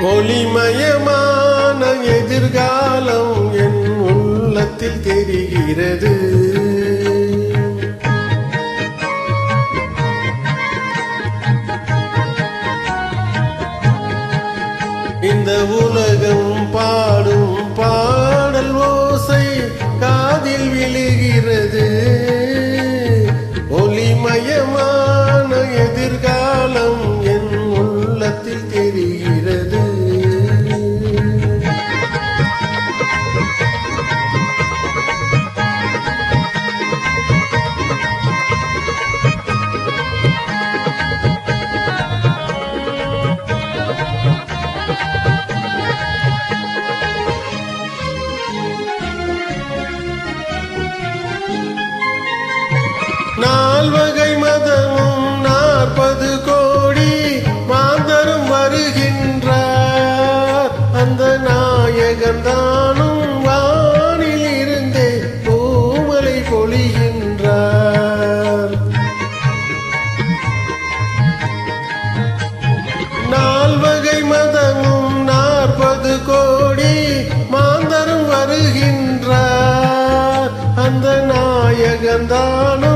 ஒளிமயமான எதிர்காலம் என் உள்ளத்தில் தெரிகிறது. இந்த உலகம் பாடும் பாடல் ஓசை நாயகன் தானும் வானில் இருந்தே பூமலை பொழிகின்றார். நால்வகை மதமும் நாற்பது கோடி மாந்தரும் வருகின்றார். அந்த நாயகந்தானும்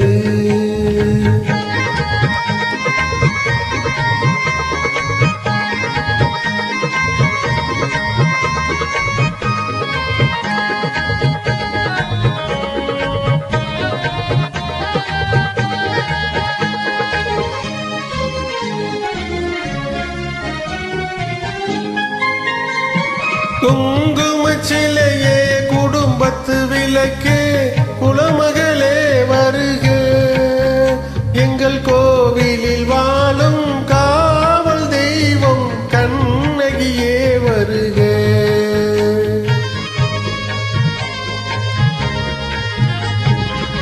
குடும்பத்து விளக்கே குலமகளே வருக. எங்கள் கோவிலில் வாழும் காவல் தெய்வம் கண்ணகியே வருக.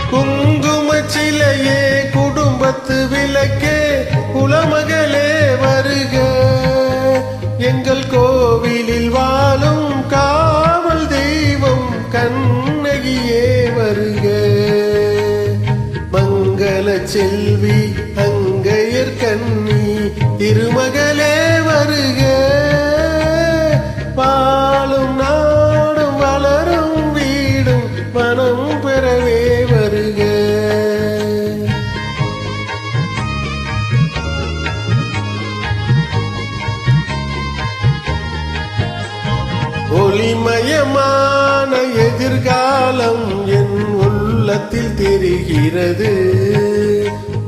குங்கும சிலையே குடும்பத்து விளக்கே குலமகளே வருக. செல்வி அங்கையர் கண்ணி திருமகளே வருக. பாலும் நாடும் வளரும் வீடும் மனம் பெறவே வருக. ஒளிமயமான எதிர்காலம் என் உள்ளத்தில் தெரிகிறது.